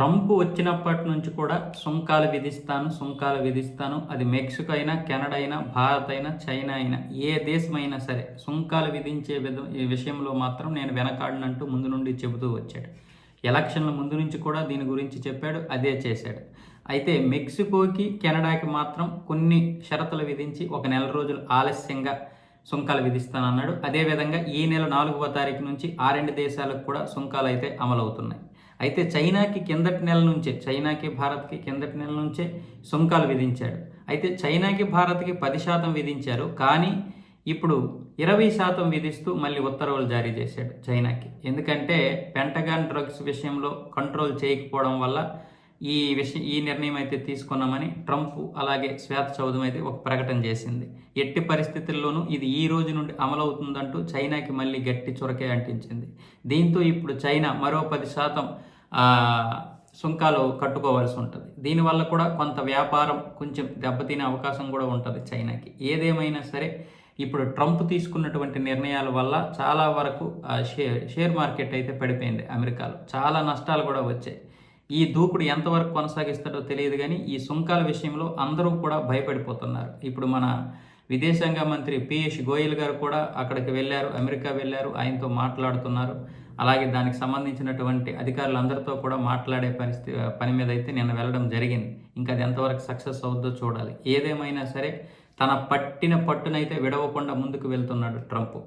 Trump వచ్చినప్పటి నుంచి కూడా సుంకాలు విధిస్తాను సుంకాలు విధిస్తాను. అది మెక్సికో అయినా కెనడా అయినా భారత్ అయినా చైనా అయినా ఏ దేశమైనా సరే సుంకాలు విధించే విధ ఈ విషయంలో మాత్రం నేను వెనకాడనంటూ ముందు నుండి చెబుతూ వచ్చాడు. ఎలక్షన్ల ముందు నుంచి కూడా దీని గురించి చెప్పాడు అదే చేశాడు. అయితే మెక్సికోకి కెనడాకి మాత్రం కొన్ని షరతులు విధించి ఒక నెల రోజులు ఆలస్యంగా సుంకాలు విధిస్తానన్నాడు. అదేవిధంగా ఈ నెల నాలుగవ తారీఖు నుంచి ఆ రెండు దేశాలకు కూడా సుంకాలు అయితే అమలవుతున్నాయి. అయితే చైనాకి కిందటి నెల నుంచే చైనాకి భారత్కి కిందటి నెల నుంచే సుంకాలు విధించాడు. అయితే చైనాకి భారత్కి పది శాతం విధించారు. కానీ ఇప్పుడు ఇరవై శాతం విధిస్తూ మళ్ళీ ఉత్తర్వులు జారీ చేశాడు చైనాకి. ఎందుకంటే పెంటగాన్ డ్రగ్స్ విషయంలో కంట్రోల్ చేయకపోవడం వల్ల ఈ విషయం ఈ నిర్ణయం అయితే తీసుకున్నామని ట్రంప్ అలాగే శ్వేత చౌదం అయితే ఒక ప్రకటన చేసింది. ఎట్టి పరిస్థితుల్లోనూ ఇది ఈ రోజు నుండి అమలవుతుందంటూ చైనాకి మళ్ళీ గట్టి చొరకే అంటించింది. దీంతో ఇప్పుడు చైనా మరో పది శాతం సుంకాలు కట్టుకోవాల్సి ఉంటుంది. దీనివల్ల కూడా కొంత వ్యాపారం కొంచెం దెబ్బతినే అవకాశం కూడా ఉంటుంది చైనాకి. ఏదేమైనా సరే ఇప్పుడు ట్రంప్ తీసుకున్నటువంటి నిర్ణయాల వల్ల చాలా వరకు షేర్ షేర్ మార్కెట్ అయితే పడిపోయింది అమెరికాలో. చాలా నష్టాలు కూడా వచ్చాయి. ఈ దూకుడు ఎంతవరకు కొనసాగిస్తాడో తెలియదు కానీ ఈ సుంకాల విషయంలో అందరూ కూడా భయపడిపోతున్నారు. ఇప్పుడు మన విదేశాంగ మంత్రి పీయూష్ గోయల్ గారు కూడా అక్కడికి వెళ్ళారు అమెరికా వెళ్ళారు ఆయనతో మాట్లాడుతున్నారు. అలాగే దానికి సంబంధించినటువంటి అధికారులందరితో కూడా మాట్లాడే పరిస్థితి పని మీద అయితే నిన్న వెళ్ళడం జరిగింది. ఇంకా అది ఎంతవరకు సక్సెస్ అవుద్దో చూడాలి. ఏదేమైనా సరే తన పట్టిన పట్టునైతే విడవకుండా ముందుకు వెళ్తున్నాడు ట్రంప్.